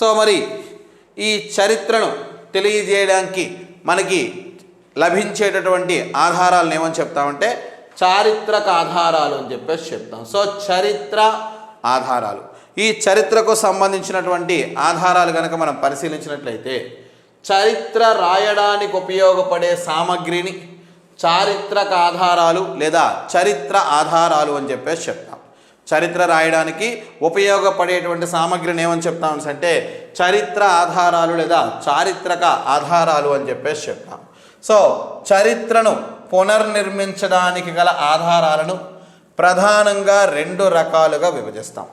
So మరి ఈ చరిత్రను తెలియజేయడానికి మనకి లభించేటటువంటి ఆధారాలను ఏమని చెప్తామంటే చారిత్రక ఆధారాలు అని చెప్పేసి చెప్తాం. సో చరిత్ర ఆధారాలు. ఈ చరిత్రకు సంబంధించినటువంటి ఆధారాలు కనుక మనం పరిశీలించినట్లయితే చరిత్ర రాయడానికి ఉపయోగపడే సామగ్రిని చారిత్రక ఆధారాలు లేదా చరిత్ర ఆధారాలు అని చెప్పేసి చెప్తాం. చరిత్ర రాయడానికి ఉపయోగపడేటువంటి సామగ్రిని ఏమని చెప్తాం అంటే చరిత్ర ఆధారాలు లేదా చారిత్రక ఆధారాలు అని చెప్పేసి చెప్తాం. సో చరిత్రను పునర్నిర్మించడానికి గల ఆధారాలను ప్రధానంగా రెండు రకాలుగా విభజిస్తాం.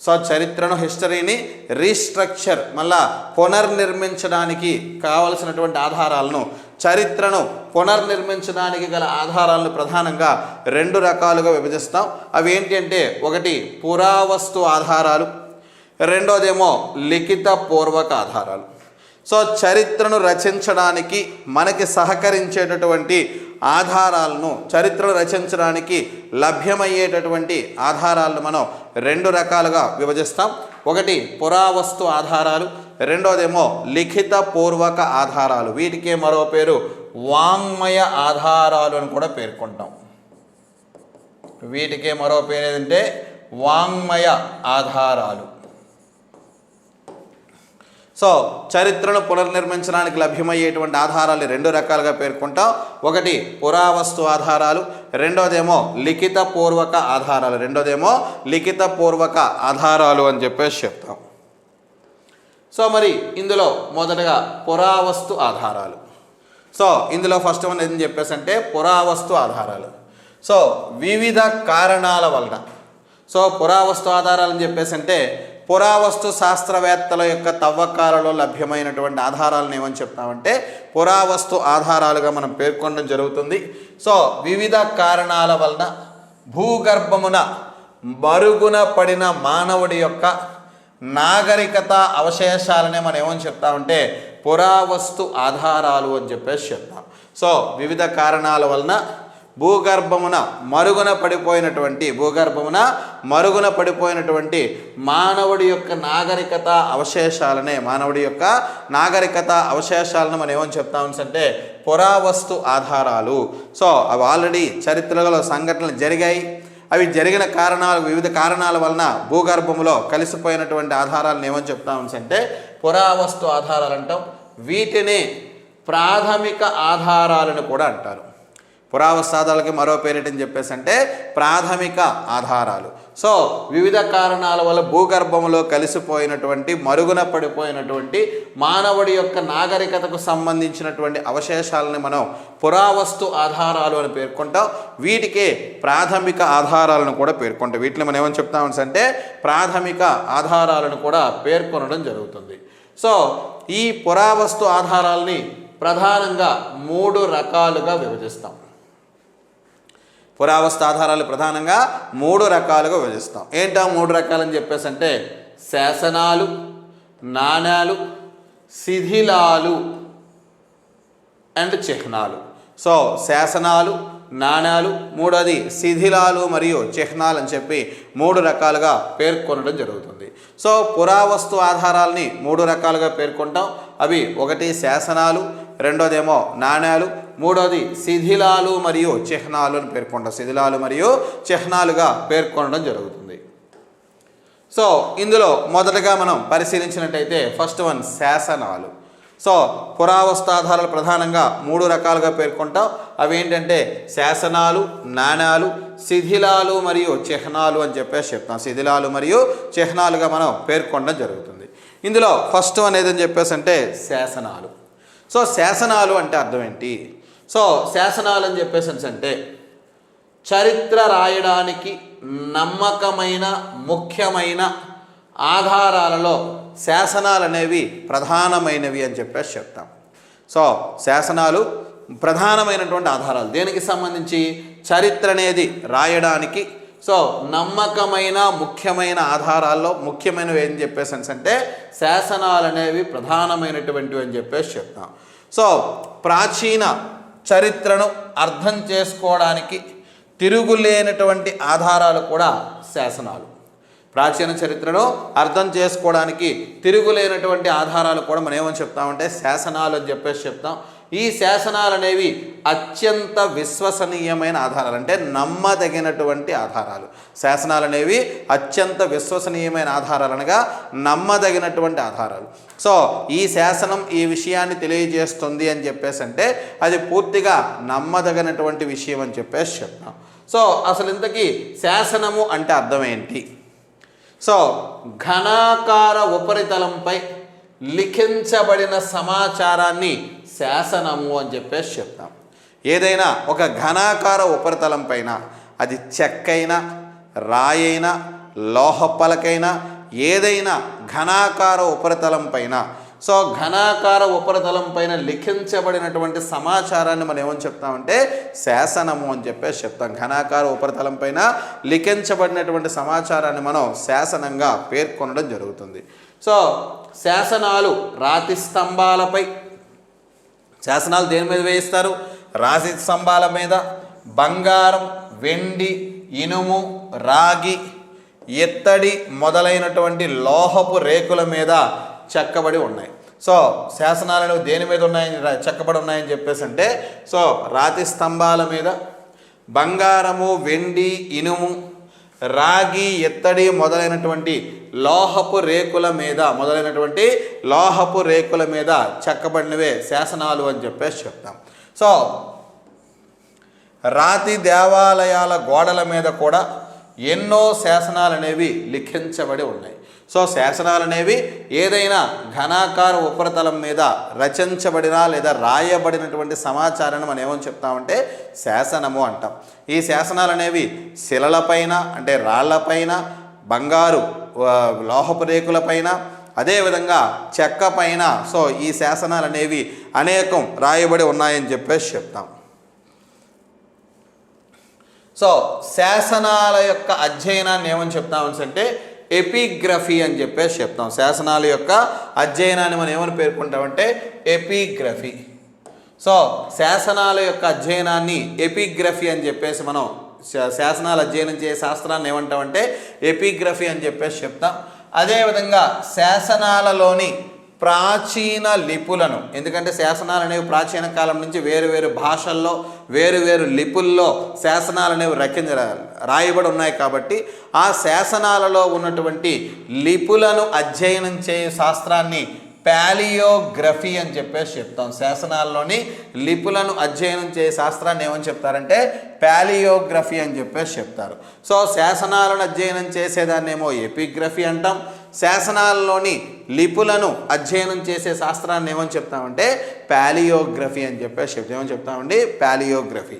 సో చరిత్రను హిస్టరీని రీస్ట్రక్చర్ మళ్ళా పునర్నిర్మించడానికి కావలసినటువంటి ఆధారాలను చరిత్రను పునర్నిర్మించడానికి గల ఆధారాలను ప్రధానంగా రెండు రకాలుగా విభజిస్తాం. అవి ఏంటి అంటే ఒకటి పురావస్తు ఆధారాలు రెండోదేమో లిఖిత పూర్వక ఆధారాలు. సో చరిత్రను రచించడానికి మనకి సహకరించేటటువంటి ఆధారాలను చరిత్రను రచించడానికి లభ్యమయ్యేటటువంటి ఆధారాలను మనం రెండు రకాలుగా విభజిస్తాం. ఒకటి పురావస్తు ఆధారాలు రెండోదేమో లిఖిత పూర్వక ఆధారాలు. వీటికే మరో పేరు వాంగ్మయ ఆధారాలు అని కూడా పేర్కొంటాం. వీటికే మరో పేరు ఏంటంటే వాంగ్మయ ఆధారాలు. సో చరిత్రను పునర్నిర్మించడానికి లభ్యమయ్యేటువంటి ఆధారాలు రెండు రకాలుగా పేర్కొంటాం. ఒకటి పురావస్తు ఆధారాలు రెండోదేమో లిఖిత పూర్వక ఆధారాలు. రెండోదేమో లిఖిత పూర్వక ఆధారాలు అని చెప్పేసి చెప్తాం. సో మరి ఇందులో మొదటగా పురావస్తు ఆధారాలు. సో ఇందులో ఫస్ట్ వన్ ఏం చెప్పేసి అంటే పురావస్తు ఆధారాలు. సో వివిధ కారణాల వలన. సో పురావస్తు ఆధారాలు అని చెప్పేసి అంటే పురావస్తు శాస్త్రవేత్తల యొక్క తవ్వకాలలో లభ్యమైనటువంటి ఆధారాలను ఏమని చెప్తామంటే పురావస్తు ఆధారాలుగా మనం పేర్కొనడం జరుగుతుంది. సో వివిధ కారణాల వలన భూగర్భమున మరుగున పడిన మానవుడి యొక్క నాగరికత అవశేషాలనే మనం ఏమని చెప్తామంటే పురావస్తు ఆధారాలు అని చెప్పేసి చెప్తాం. సో వివిధ కారణాల వలన భూగర్భమున మరుగున పడిపోయినటువంటి భూగర్భమున మరుగున పడిపోయినటువంటి మానవుడి యొక్క నాగరికత అవశేషాలనే మానవుడి యొక్క నాగరికత అవశేషాలను మనం ఏమని చెప్తాం అంటే పురావస్తు ఆధారాలు. సో అవి ఆల్రెడీ చరిత్రలో సంఘటనలు జరిగాయి. అవి జరిగిన కారణాలు వివిధ కారణాల వలన భూగర్భంలో కలిసిపోయినటువంటి ఆధారాలను ఏమని చెప్తాం అంటే పురావస్తు ఆధారాలు అంటాం. వీటిని ప్రాథమిక ఆధారాలను కూడా అంటారు. పురావస్తు మరో పేరేటని చెప్పేసి అంటే ప్రాథమిక ఆధారాలు. సో వివిధ కారణాల వల్ల భూగర్భంలో కలిసిపోయినటువంటి మరుగున పడిపోయినటువంటి మానవుడి యొక్క నాగరికతకు సంబంధించినటువంటి అవశేషాలని మనం పురావస్తు ఆధారాలు అని పేర్కొంటాం. వీటికే ప్రాథమిక ఆధారాలను కూడా పేర్కొంటాం. వీటిని మనం ఏమని చెప్తాం అంటే ప్రాథమిక ఆధారాలను కూడా పేర్కొనడం జరుగుతుంది. సో ఈ పురావస్తు ఆధారాలని ప్రధానంగా మూడు రకాలుగా విభజిస్తాం. పురావస్తు ఆధారాలు ప్రధానంగా మూడు రకాలుగా విభజిస్తాం. ఏంటా మూడు రకాలని చెప్పేసి అంటే శాసనాలు నాణాలు శిథిలాలు అండ్ చిహ్నాలు. సో శాసనాలు నాణాలు మూడోది శిథిలాలు మరియు చిహ్నాలు అని చెప్పి మూడు రకాలుగా పేర్కొనడం జరుగుతుంది. సో పురావస్తు ఆధారాలని మూడు రకాలుగా పేర్కొంటాం. అవి ఒకటి శాసనాలు రెండోదేమో నాణ్యాలు మూడోది శిథిలాలు మరియు చిహ్నాలు అని పేర్కొంటాం శిథిలాలు మరియు చిహ్నాలుగా పేర్కొనడం జరుగుతుంది. సో ఇందులో మొదటగా మనం పరిశీలించినట్టయితే ఫస్ట్ వన్ శాసనాలు. సో పురావస్తు ఆధారాలు ప్రధానంగా మూడు రకాలుగా పేర్కొంటాం. అవి ఏంటంటే శాసనాలు నాణాలు శిథిలాలు మరియు చిహ్నాలు అని చెప్పేసి చెప్తాం. శిథిలాలు మరియు చిహ్నాలుగా మనం పేర్కొనడం జరుగుతుంది. ఇందులో ఫస్ట్ వన్ ఏదని చెప్పేసి అంటే శాసనాలు. సో శాసనాలు అంటే అర్థం ఏంటి? సో శాసనాలు అని చెప్పేసి అంటే చరిత్ర రాయడానికి నమ్మకమైన ముఖ్యమైన ఆధారాలలో శాసనాలు అనేవి ప్రధానమైనవి అని చెప్పేసి చెప్తాం. సో శాసనాలు ప్రధానమైనటువంటి ఆధారాలు దేనికి సంబంధించి? చరిత్ర అనేది రాయడానికి సో నమ్మకమైన ముఖ్యమైన ఆధారాల్లో ముఖ్యమైనవి ఏం చెప్పేసి అంటే శాసనాలు అనేవి ప్రధానమైనటువంటివి అని చెప్పేసి చెప్తాం. సో ప్రాచీన చరిత్రను అర్థం చేసుకోవడానికి తిరుగులేనటువంటి ఆధారాలు కూడా శాసనాలు. ప్రాచీన చరిత్రను అర్థం చేసుకోవడానికి తిరుగులేనటువంటి ఆధారాలు కూడా మనం ఏమని చెప్తామంటే శాసనాలు అని చెప్పేసి చెప్తాం. ఈ శాసనాలు అనేవి అత్యంత విశ్వసనీయమైన ఆధారాలు అంటే నమ్మదగినటువంటి ఆధారాలు. శాసనాలు అనేవి అత్యంత విశ్వసనీయమైన ఆధారాలు అనగా నమ్మదగినటువంటి ఆధారాలు. సో ఈ శాసనం ఈ విషయాన్ని తెలియజేస్తుంది అని చెప్పేసి అంటే అది పూర్తిగా నమ్మదగినటువంటి విషయం అని చెప్పేసి చెప్తాం. సో అసలు ఇంతకీ శాసనము అంటే అర్థం ఏంటి? సో ఘనాకార ఉపరితలంపై లిఖించబడిన సమాచారాన్ని శాసనము అని చెప్పేసి చెప్తాం. ఏదైనా ఒక ఘనాకార ఉపరితలం పైన అది చెక్కైనా రాయైనా లోహపలకైనా ఏదైనా ఘనాకార ఉపరితలం పైన. సో ఘనాకార ఉపరితలం పైన లిఖించబడినటువంటి సమాచారాన్ని మనం ఏమని చెప్తామంటే శాసనము అని చెప్పేసి చెప్తాం. ఘనాకార ఉపరితలం పైన లిఖించబడినటువంటి సమాచారాన్ని మనం శాసనంగా పేర్కొనడం జరుగుతుంది. సో శాసనాలు రాతి స్తంభాలపై శాసనాలు దేని మీద వేయిస్తారు? రాతి స్తంభాల మీద. బంగారం వెండి ఇనుము రాగి ఎత్తడి మొదలైనటువంటి లోహపు రేకుల మీద చెక్కబడి ఉన్నాయి. సో శాసనాలను దేని మీద ఉన్నాయని చెక్కబడి ఉన్నాయని చెప్పేసి అంటే సో రాతి స్తంభాల మీద. బంగారము వెండి ఇనుము రాగి ఎత్తడి మొదలైనటువంటి లోహపు రేకుల మీద మొదలైనటువంటి లోహపు రేకుల మీద చెక్కబడినవే శాసనాలు అని చెప్పేసి చెప్తాం. సో రాతి దేవాలయాల గోడల మీద కూడా ఎన్నో శాసనాలు అనేవి లిఖించబడి ఉన్నాయి. సో శాసనాలు అనేవి ఏదైనా ఘనాకార ఉపరితలం మీద రచించబడిన లేదా రాయబడినటువంటి సమాచారాన్ని మనం ఏమని చెప్తామంటే శాసనము అంటాం. ఈ శాసనాలు అనేవి శిలలపైన అంటే రాళ్ళపైన బంగారు లోహపు రేకులపైన అదేవిధంగా చెక్క పైన సో ఈ శాసనాలు అనేవి అనేకం రాయబడి ఉన్నాయని చెప్పేసి చెప్తాం. సో శాసనాల యొక్క అధ్యయనాన్ని ఏమని చెప్తామని అంటే ఎపిగ్రఫీ అని చెప్పేసి చెప్తాం. శాసనాల యొక్క అధ్యయనాన్ని మనం ఏమని పేర్కొంటామంటే ఎపిగ్రఫీ. సో శాసనాల యొక్క అధ్యయనాన్ని ఎపిగ్రఫీ అని చెప్పేసి మనం శా- శాసనాలు అధ్యయనం చేసే శాస్త్రాన్ని ఏమంటామంటే ఎపిగ్రఫీ అని చెప్పేసి చెప్తాం. అదేవిధంగా శాసనాలలోని ప్రాచీన లిపులను. ఎందుకంటే శాసనాలు అనేవి ప్రాచీన కాలం నుంచి వేరు వేరు భాషల్లో వేరు వేరు లిపుల్లో శాసనాలు అనేవి రచించ రాయబడి ఉన్నాయి కాబట్టి ఆ శాసనాలలో ఉన్నటువంటి లిపులను అధ్యయనం చేయు శాస్త్రాన్ని పాలియోగ్రఫీ అని చెప్పేసి చెప్తాం. శాసనాల్లోని లిపులను అధ్యయనం చేసే శాస్త్రాన్ని ఏమని చెప్తారంటే పాలియోగ్రఫీ అని చెప్పేసి చెప్తారు. సో శాసనాలను అధ్యయనం చేసేదాన్నేమో ఎపిగ్రఫీ అంటాం. శాసనాల్లోని లిపులను అధ్యయనం చేసే శాస్త్రాన్ని ఏమని చెప్తామంటే పాలియోగ్రఫీ అని చెప్పేసి శబ్దం ఏమని చెప్తామండి? పాలియోగ్రఫీ.